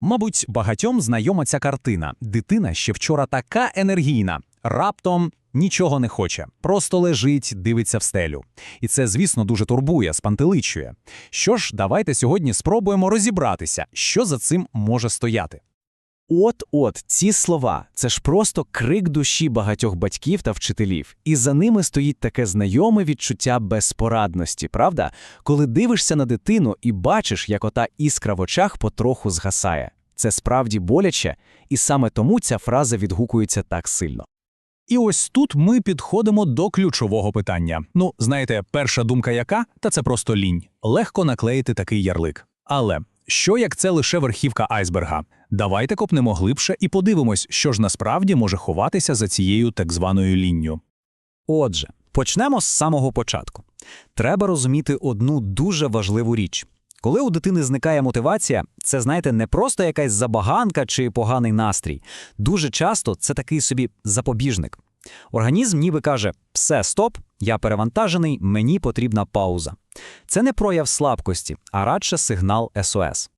Мабуть, багатьом знайома ця картина. Дитина ще вчора така енергійна, раптом нічого не хоче, просто лежить, дивиться в стелю. І це, звісно, дуже турбує, спантеличує. Що ж, давайте сьогодні спробуємо розібратися, що за цим може стояти. От-от, ці слова це ж просто крик душі багатьох батьків та вчителів, і за ними стоїть таке знайоме відчуття безпорадності, правда? Коли дивишся на дитину і бачиш, як ота іскра в очах потроху згасає. Це справді боляче, і саме тому ця фраза відгукується так сильно. І ось тут ми підходимо до ключового питання. Ну, знаєте, перша думка яка? Та це просто лінь. Легко наклеїти такий ярлик. Але що як це лише верхівка айсберга? Давайте копнемо глибше і подивимось, що ж насправді може ховатися за цією так званою лінню. Отже, почнемо з самого початку. Треба розуміти одну дуже важливу річ. Коли у дитини зникає мотивація, це, знаєте, не просто якась забаганка чи поганий настрій. Дуже часто це такий собі запобіжник. Організм ніби каже: все, стоп, я перевантажений, мені потрібна пауза. Це не прояв слабкості, а радше сигнал СОС.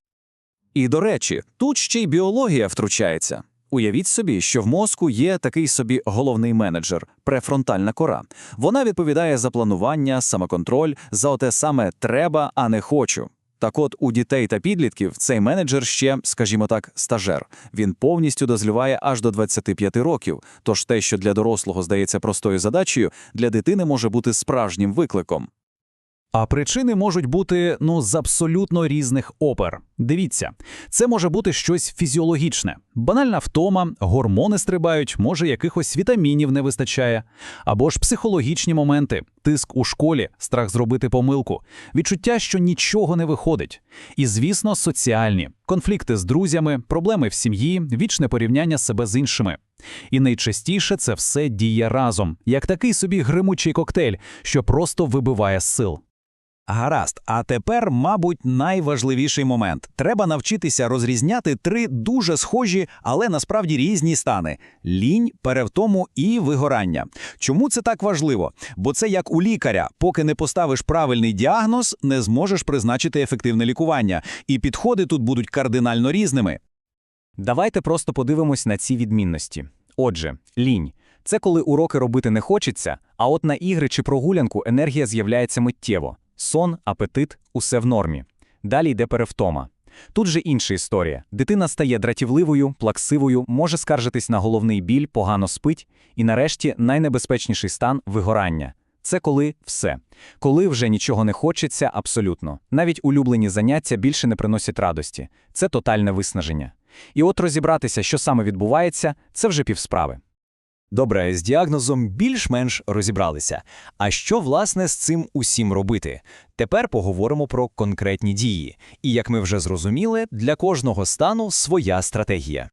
І до речі, тут ще й біологія втручається. Уявіть собі, що в мозку є такий собі головний менеджер префронтальна кора. Вона відповідає за планування, самоконтроль, за оте саме треба, а не хочу. Так от у дітей та підлітків цей менеджер ще, скажімо так, стажер. Він повністю дозріває аж до 25 років. Тож те, що для дорослого здається простою задачею, для дитини може бути справжнім викликом. А причини можуть бути ну з абсолютно різних опер. Дивіться, це може бути щось фізіологічне, банальна втома, гормони стрибають, може якихось вітамінів не вистачає, або ж психологічні моменти, тиск у школі, страх зробити помилку, відчуття, що нічого не виходить. І, звісно, соціальні конфлікти з друзями, проблеми в сім'ї, вічне порівняння себе з іншими. І найчастіше це все діє разом, як такий собі гримучий коктейль, що просто вибиває з сил. Гаразд, а тепер, мабуть, найважливіший момент. Треба навчитися розрізняти три дуже схожі, але насправді різні стани: лінь, перевтому і вигорання. Чому це так важливо? Бо це як у лікаря, поки не поставиш правильний діагноз, не зможеш призначити ефективне лікування, і підходи тут будуть кардинально різними. Давайте просто подивимось на ці відмінності. Отже, лінь це коли уроки робити не хочеться, а от на ігри чи прогулянку енергія з'являється миттєво. Сон, апетит усе в нормі. Далі йде перевтома. Тут же інша історія. Дитина стає дратівливою, плаксивою, може скаржитись на головний біль, погано спить, і нарешті найнебезпечніший стан вигорання. Це коли все. Коли вже нічого не хочеться абсолютно. Навіть улюблені заняття більше не приносять радості. Це тотальне виснаження. І от розібратися, що саме відбувається, це вже півсправи. Добре, з діагнозом більш-менш розібралися. А що, власне, з цим усім робити? Тепер поговоримо про конкретні дії. І як ми вже зрозуміли, для кожного стану своя стратегія.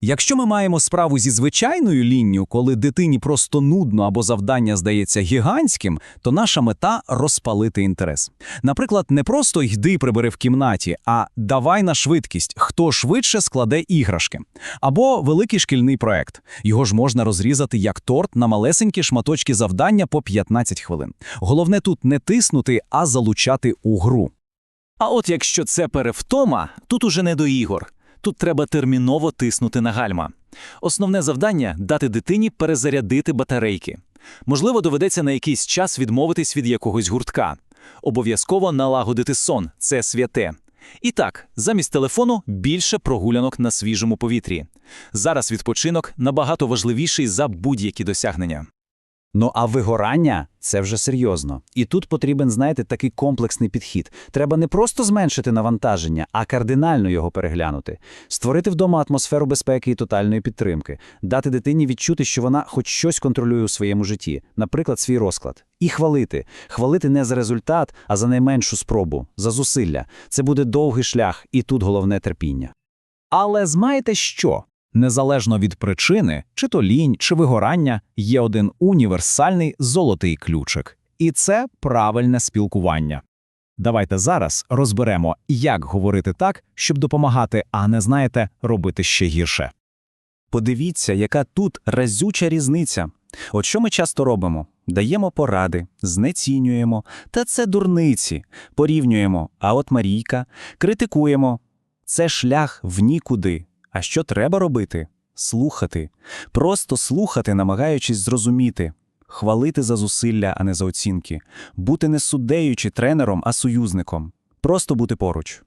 Якщо ми маємо справу зі звичайною лінню, коли дитині просто нудно або завдання здається гігантським, то наша мета розпалити інтерес. Наприклад, не просто йди прибери в кімнаті, а давай на швидкість, хто швидше складе іграшки. Або великий шкільний проект. Його ж можна розрізати як торт на малесенькі шматочки завдання по 15 хвилин. Головне тут не тиснути, а залучати у гру. А от якщо це перевтома, тут уже не до ігор. Тут треба терміново тиснути на гальма. Основне завдання дати дитині перезарядити батарейки. Можливо, доведеться на якийсь час відмовитись від якогось гуртка. Обов'язково налагодити сон це святе. І так, замість телефону більше прогулянок на свіжому повітрі. Зараз відпочинок набагато важливіший за будь-які досягнення. Ну а вигорання це вже серйозно. І тут потрібен, знаєте, такий комплексний підхід. Треба не просто зменшити навантаження, а кардинально його переглянути, створити вдома атмосферу безпеки і тотальної підтримки, дати дитині відчути, що вона хоч щось контролює у своєму житті, наприклад, свій розклад. І хвалити. Хвалити не за результат, а за найменшу спробу, за зусилля. Це буде довгий шлях, і тут головне терпіння. Але знаєте що? Незалежно від причини, чи то лінь, чи вигорання, є один універсальний золотий ключик. І це правильне спілкування. Давайте зараз розберемо, як говорити так, щоб допомагати, а не знаєте, робити ще гірше. Подивіться, яка тут разюча різниця. От що ми часто робимо? Даємо поради, знецінюємо, та це дурниці, порівнюємо, а от Марійка, критикуємо. Це шлях в нікуди. А що треба робити? Слухати. Просто слухати, намагаючись зрозуміти. Хвалити за зусилля, а не за оцінки. Бути не суддею чи тренером, а союзником. Просто бути поруч.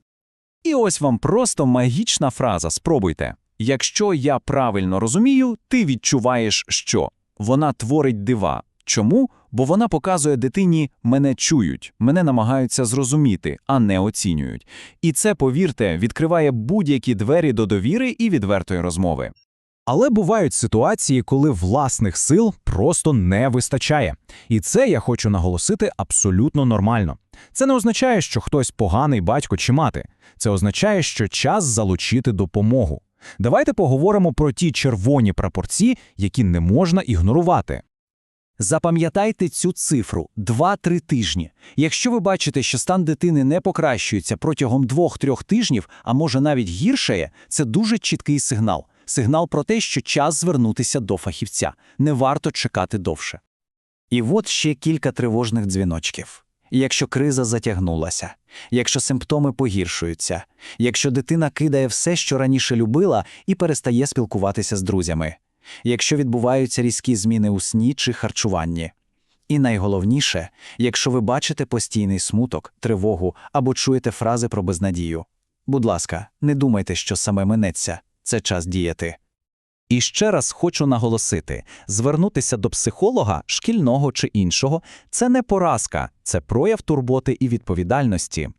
І ось вам просто магічна фраза. Спробуйте. Якщо я правильно розумію, ти відчуваєш, що вона творить дива. Чому? Бо вона показує дитині мене чують, мене намагаються зрозуміти, а не оцінюють. І це, повірте, відкриває будь-які двері до довіри і відвертої розмови. Але бувають ситуації, коли власних сил просто не вистачає. І це я хочу наголосити абсолютно нормально. Це не означає, що хтось поганий батько чи мати. Це означає, що час залучити допомогу. Давайте поговоримо про ті червоні прапорці, які не можна ігнорувати. Запам'ятайте цю цифру 2-3 тижні. Якщо ви бачите, що стан дитини не покращується протягом 2-3 тижнів, а може навіть гіршає, це дуже чіткий сигнал. Сигнал про те, що час звернутися до фахівця. Не варто чекати довше. І от ще кілька тривожних дзвіночків. Якщо криза затягнулася, якщо симптоми погіршуються, якщо дитина кидає все, що раніше любила, і перестає спілкуватися з друзями, якщо відбуваються різкі зміни у сні чи харчуванні. І найголовніше, якщо ви бачите постійний смуток, тривогу або чуєте фрази про безнадію. Будь ласка, не думайте, що саме минеться, це час діяти. І ще раз хочу наголосити: звернутися до психолога, шкільного чи іншого, це не поразка, це прояв турботи і відповідальності.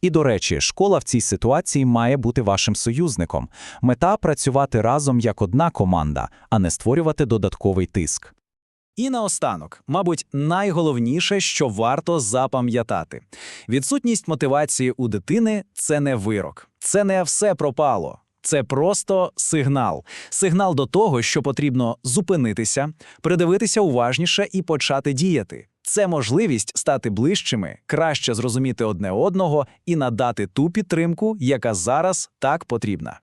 І, до речі, школа в цій ситуації має бути вашим союзником. Мета працювати разом як одна команда, а не створювати додатковий тиск. І наостанок, мабуть, найголовніше, що варто запам'ятати: відсутність мотивації у дитини це не вирок, це не все пропало. Це просто сигнал. Сигнал до того, що потрібно зупинитися, придивитися уважніше і почати діяти. Це можливість стати ближчими, краще зрозуміти одне одного і надати ту підтримку, яка зараз так потрібна.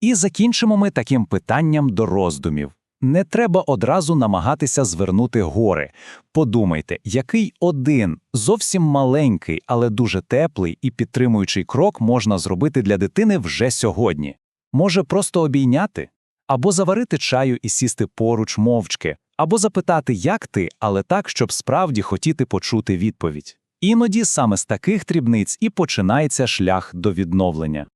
І закінчимо ми таким питанням до роздумів. Не треба одразу намагатися звернути гори. Подумайте, який один зовсім маленький, але дуже теплий і підтримуючий крок можна зробити для дитини вже сьогодні. Може просто обійняти, або заварити чаю і сісти поруч мовчки, або запитати, як ти, але так, щоб справді хотіти почути відповідь. Іноді саме з таких дрібниць і починається шлях до відновлення.